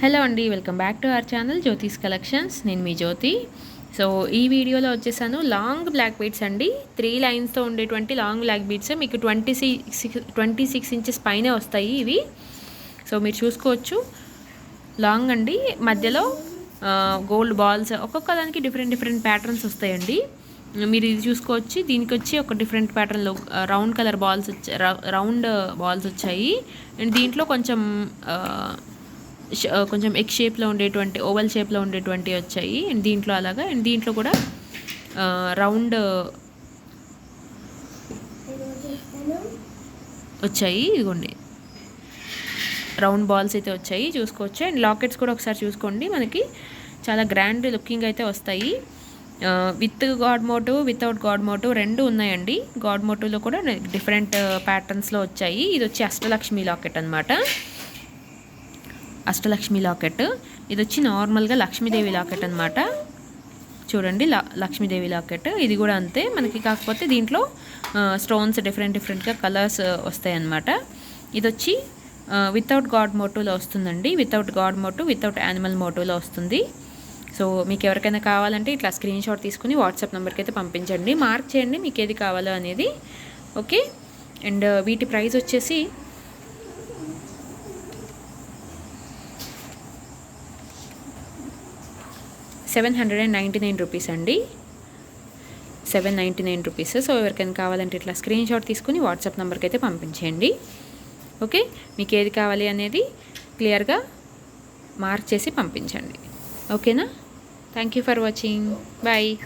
Hello అండి welcome back to our channel Jyothi's collections. నేను మీ జ్యోతి. సో ఈ వీడియోలో వచ్చేసాను లాంగ్ బ్లాక్ బీట్స్ అండి. త్రీ లైన్స్తో ఉండేటువంటి లాంగ్ బ్లాక్ బీట్స్. మీకు twenty six twenty six inches పైనే వస్తాయి ఇవి. సో మీరు చూసుకోవచ్చు. లాంగ్ అండి. మధ్యలో గోల్డ్ బాల్స్ ఒక్కొక్క దానికి డిఫరెంట్ డిఫరెంట్ ప్యాటర్న్స్ వస్తాయండి. మీరు ఇది చూసుకోవచ్చు. దీనికి వచ్చి ఒక డిఫరెంట్ ప్యాటర్న్లో రౌండ్ కలర్ బాల్స్ వచ్చాయి రౌండ్ బాల్స్ వచ్చాయి. అండ్ దీంట్లో కొంచెం కొంచెం ఎగ్ షేప్లో ఉండేటువంటి ఓవల్ షేప్లో ఉండేటువంటి వచ్చాయి. అండ్ దీంట్లో అలాగా అండ్ దీంట్లో కూడా రౌండ్ వచ్చాయి ఇదిగోండి. రౌండ్ బాల్స్ అయితే వచ్చాయి చూసుకోవచ్చు? అండ్ లాకెట్స్ కూడా ఒకసారి చూసుకోండి. మనకి చాలా గ్రాండ్ లుకింగ్ అయితే వస్తాయి. With god motto without god motto రెండు ఉన్నాయండి. గాడ్ మోటులో కూడా డిఫరెంట్ ప్యాటర్న్స్లో వచ్చాయి. ఇది వచ్చి అష్టలక్ష్మి లాకెట్ అనమాట అష్టలక్ష్మి లాకెట్. ఇది వచ్చి నార్మల్గా లక్ష్మీదేవి లాకెట్ అనమాట చూడండి లక్ష్మీదేవి లాకెట్. ఇది కూడా అంతే. మనకి కాకపోతే దీంట్లో స్టోన్స్ డిఫరెంట్ డిఫరెంట్గా కలర్స్ వస్తాయి అన్నమాట ఇది వచ్చి వితౌట్ గాడ్ మోటోలో వస్తుందండి. Without god motto without animal మోటోలో వస్తుంది. సో మీకు ఎవరికైనా కావాలంటే ఇట్లా స్క్రీన్ షాట్ తీసుకుని వాట్సాప్ నెంబర్కి అయితే పంపించండి. మార్క్ చేయండి మీకు ఏది కావాలో అనేది. ఓకే? అండ్ వీటి ప్రైస్ వచ్చేసి seven hundred and ninety nine rupees అండి. Seven ninety nine rupees. So ఎవరికైనా కావాలంటే ఇట్లా స్క్రీన్ షాట్ తీసుకుని వాట్సాప్ నెంబర్కి అయితే పంపించేయండి. ఓకే? మీకు ఏది కావాలి అనేది క్లియర్గా మార్క్ చేసి పంపించండి. ఓకేనా? Thank you for watching. Bye.